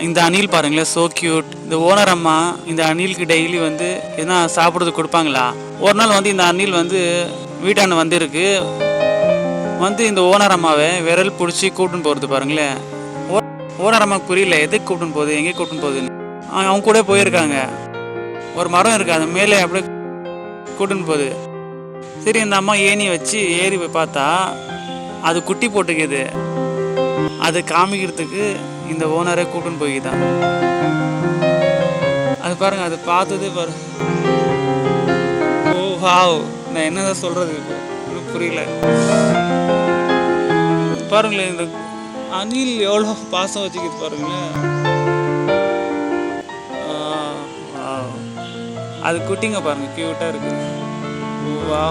இந்த அணில் பாருங்களேன் so cute இந்த ஓனர் அம்மா இந்த அணிலுக்கு டெய்லி வந்து எதனா சாப்பிட்றது கொடுப்பாங்களா? ஒரு நாள் வந்து இந்த அணில் வந்து வீட்டாண்ட வந்திருக்கு. வந்து இந்த ஓனர் அம்மாவை விரல் பிடிச்சி கூப்பிட்டுன்னு போகிறது பாருங்களேன். ஓ- ஓனர் அம்மாவுக்கு புரியல எதுக்கு கூப்பிட்டுன்னு போகுது எங்கே கூப்பிட்டுன்னு போகுதுன்னு. அவங்க கூட போயிருக்காங்க. ஒரு மரம் இருக்கு அது மேலே அப்படியே கூட்டின்னு போகுது. சரி இந்த அம்மா ஏணி வச்சு ஏறி போய் பார்த்தா அது குட்டி போட்டுக்குது. அது காமிக்கிறதுக்கு இந்த ஓனரே கூட்டின்னு போய்தான் அது பாருங்க அது பார்த்ததே பாரு. ஓ ஹாவ் நான் என்னதான் சொல்றது இப்போ? புரியல. பாருங்களேன் இந்த அணில் எவ்வளோ பாசம் வச்சுக்கிது பாருங்களேன். ஆ, அது குட்டிங்க பாருங்க க்யூட்டாக இருக்கு ஓ வா